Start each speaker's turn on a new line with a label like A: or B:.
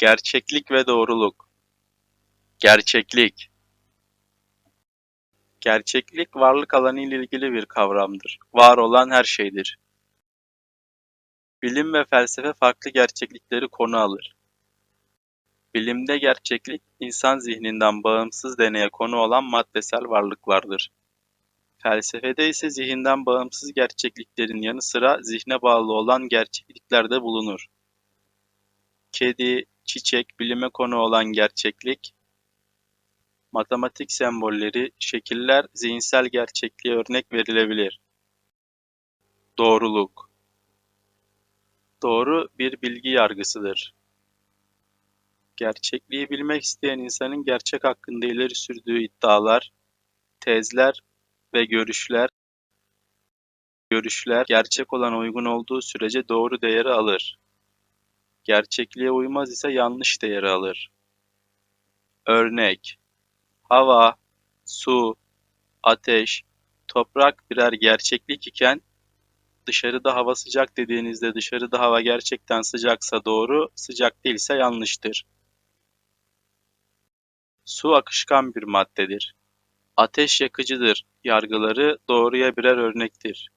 A: Gerçeklik ve doğruluk. Gerçeklik. Gerçeklik varlık alanı ile ilgili bir kavramdır. Var olan her şeydir. Bilim ve felsefe farklı gerçeklikleri konu alır. Bilimde gerçeklik, insan zihninden bağımsız deneye konu olan maddesel varlıklardır. Felsefede ise zihinden bağımsız gerçekliklerin yanı sıra zihne bağlı olan gerçeklikler de bulunur. Kedi, çiçek, bilime konu olan gerçeklik, matematik sembolleri, şekiller zihinsel gerçekliğe örnek verilebilir. Doğruluk Doğru bir bilgi yargısıdır. Gerçekliği bilmek isteyen insanın gerçek hakkında ileri sürdüğü iddialar, tezler ve görüşler görüşler gerçek olan uygun olduğu sürece doğru değeri alır. Gerçekliğe uymaz ise yanlış değeri alır. Örnek Hava, su, ateş, toprak birer gerçeklik iken dışarıda hava sıcak dediğinizde dışarıda hava gerçekten sıcaksa doğru, sıcak değilse yanlıştır. Su akışkan bir maddedir. Ateş yakıcıdır. Yargıları doğruya birer örnektir.